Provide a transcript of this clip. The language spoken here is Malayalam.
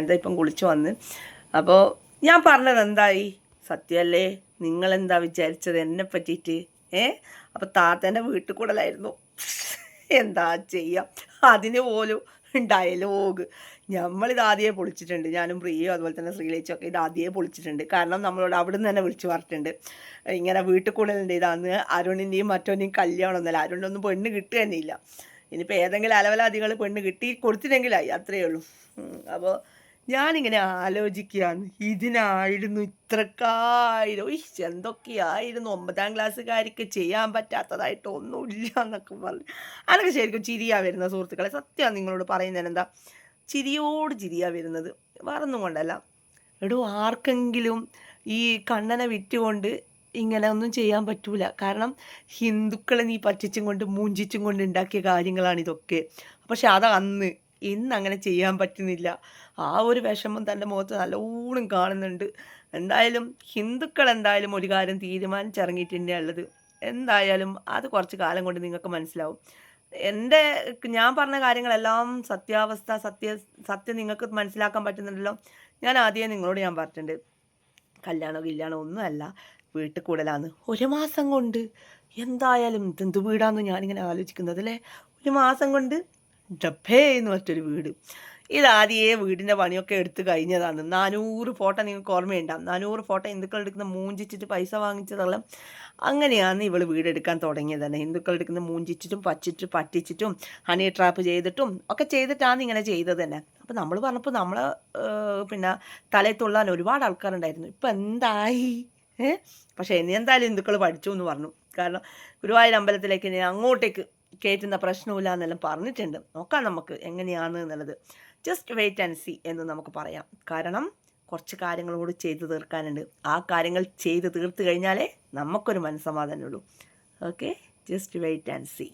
എന്താ ഇപ്പം കുളിച്ചു വന്ന്? അപ്പോൾ ഞാൻ പറഞ്ഞത് എന്തായി? സത്യമല്ലേ? നിങ്ങളെന്താ വിചാരിച്ചത് എന്നെ പറ്റിയിട്ട്? ഏ? അപ്പോൾ താത്തേന്റെ വീട്ടിൽ കൂടലായിരുന്നു എന്താ ചെയ്യാം? അതിന് പോലും ഡയലോഗ്. നമ്മളിത് ആദ്യമേ പൊളിച്ചിട്ടുണ്ട്. ഞാനും പ്രിയയും അതുപോലെ തന്നെ ശ്രീലേച്ചൊക്കെ ഇത് ആദ്യമേ പൊളിച്ചിട്ടുണ്ട്. കാരണം നമ്മളോട് അവിടെ നിന്ന് തന്നെ വിളിച്ചു പറഞ്ഞിട്ടുണ്ട്. ഇങ്ങനെ വീട്ടിൽ കൂടുതലുണ്ട് ഇതാന്ന് അരുണിന്റെയും മറ്റോന്റെയും കല്യാണം ഒന്നല്ല. അരുണിനൊന്നും പെണ്ണ് കിട്ടുക തന്നെ ഇല്ല ഇനിയിപ്പോൾ ഏതെങ്കിലും അലവലാദികൾ പെണ്ണ് കിട്ടി കൊടുത്തില്ലെങ്കിലായി അത്രയേ ഉള്ളൂ. അപ്പോൾ ഞാനിങ്ങനെ ആലോചിക്കുകയാണ്. ഇതിനായിരുന്നു ഇത്രക്കായിരുന്നു ഈ എന്തൊക്കെയായിരുന്നു? ഒമ്പതാം ക്ലാസ്സുകാർക്ക് ചെയ്യാൻ പറ്റാത്തതായിട്ട് ഒന്നുമില്ല എന്നൊക്കെ പറഞ്ഞു. അതൊക്കെ ശരിക്കും ചിരിയാ വരുന്ന സുഹൃത്തുക്കളെ. സത്യമാണ് നിങ്ങളോട് പറയുന്നതിന് എന്താ? ചിരിയോട് ചിരിയാ വരുന്നത്. വേറൊന്നും കൊണ്ടല്ല. എടോ ആർക്കെങ്കിലും ഈ കണ്ണനെ വിറ്റുകൊണ്ട് ഇങ്ങനെ ഒന്നും ചെയ്യാൻ പറ്റൂല. കാരണം ഹിന്ദുക്കളെ നീ പറ്റിച്ചും കൊണ്ട് മൂഞ്ചിച്ചും കൊണ്ട് ഉണ്ടാക്കിയ കാര്യങ്ങളാണ് ഇതൊക്കെ. പക്ഷെ അത് അന്ന് ഇന്ന് അങ്ങനെ ചെയ്യാൻ പറ്റുന്നില്ല. ആ ഒരു വിഷമം തന്റെ മുഖത്ത് നല്ലോണം കാണുന്നുണ്ട്. എന്തായാലും ഹിന്ദുക്കൾ എന്തായാലും ഒരു കാര്യം തീരുമാനിച്ചിറങ്ങിയിട്ടുണ്ട് ഉള്ളത്. എന്തായാലും അത് കുറച്ച് കാലം കൊണ്ട് നിങ്ങൾക്ക് മനസ്സിലാവും. എന്റെ ഞാൻ പറഞ്ഞ കാര്യങ്ങളെല്ലാം സത്യാവസ്ഥ സത്യ സത്യം നിങ്ങൾക്ക് മനസ്സിലാക്കാൻ പറ്റുന്നുണ്ടല്ലോ. ഞാൻ ആദ്യമേ നിങ്ങളോട് ഞാൻ പറഞ്ഞിട്ടുണ്ട്. കല്യാണോ കല്യാണോ ഒന്നുമല്ല വീട്ടിൽ കൂടലാന്ന്. ഒരു മാസം കൊണ്ട് എന്തായാലും ഇതെന്ത് വീടാന്ന് ഞാനിങ്ങനെ ആലോചിക്കുന്നത് അല്ലേ? ഒരു മാസം കൊണ്ട് ഡബേ എന്ന് പറഞ്ഞൊരു വീട്. ഇതാദ്യേ വീടിന്റെ പണിയൊക്കെ എടുത്ത് കഴിഞ്ഞതാണ്. നാനൂറ് ഫോട്ടോ നിങ്ങൾക്ക് ഓർമ്മയുണ്ടാകും നാനൂറ് ഫോട്ടോ ഹിന്ദുക്കൾ എടുക്കുന്ന മൂഞ്ചിച്ചിട്ട് പൈസ വാങ്ങിച്ചതല്ല അങ്ങനെയാണ് ഇവൾ വീടെടുക്കാൻ തുടങ്ങിയത് തന്നെ ഹിന്ദുക്കൾ എടുക്കുന്ന മൂഞ്ചിച്ചിട്ടും പച്ചിട്ട് പറ്റിച്ചിട്ടും ഹണി ട്രാപ്പ് ചെയ്തിട്ടും ഒക്കെ ചെയ്തിട്ടാണ് ഇങ്ങനെ ചെയ്തത് തന്നെ. അപ്പോൾ നമ്മൾ പറഞ്ഞപ്പോൾ നമ്മൾ പിന്നെ തലയിൽ തുള്ളാൻ ഒരുപാട് ആൾക്കാരുണ്ടായിരുന്നു. ഇപ്പം എന്തായി? ഏ പക്ഷേ ഇനി എന്തായാലും ഹിന്ദുക്കൾ പഠിച്ചു എന്ന് പറഞ്ഞു. കാരണം ഗുരുവായൂർ അമ്പലത്തിലേക്ക് ഇനി അങ്ങോട്ടേക്ക് കയറ്റുന്ന പ്രശ്നമില്ല എന്നെല്ലാം പറഞ്ഞിട്ടുണ്ട്. നോക്കാം നമുക്ക് എങ്ങനെയാണ് എന്നുള്ളത്. ജസ്റ്റ് വെയിറ്റ് ആൻഡ് സി എന്ന് നമുക്ക് പറയാം. കാരണം കുറച്ച് കാര്യങ്ങളോട് ചെയ്തു തീർക്കാനുണ്ട്. ആ കാര്യങ്ങൾ ചെയ്ത് തീർത്ത് കഴിഞ്ഞാലേ നമുക്കൊരു മനസ്സമാധാനമുള്ളൂ okay just wait and C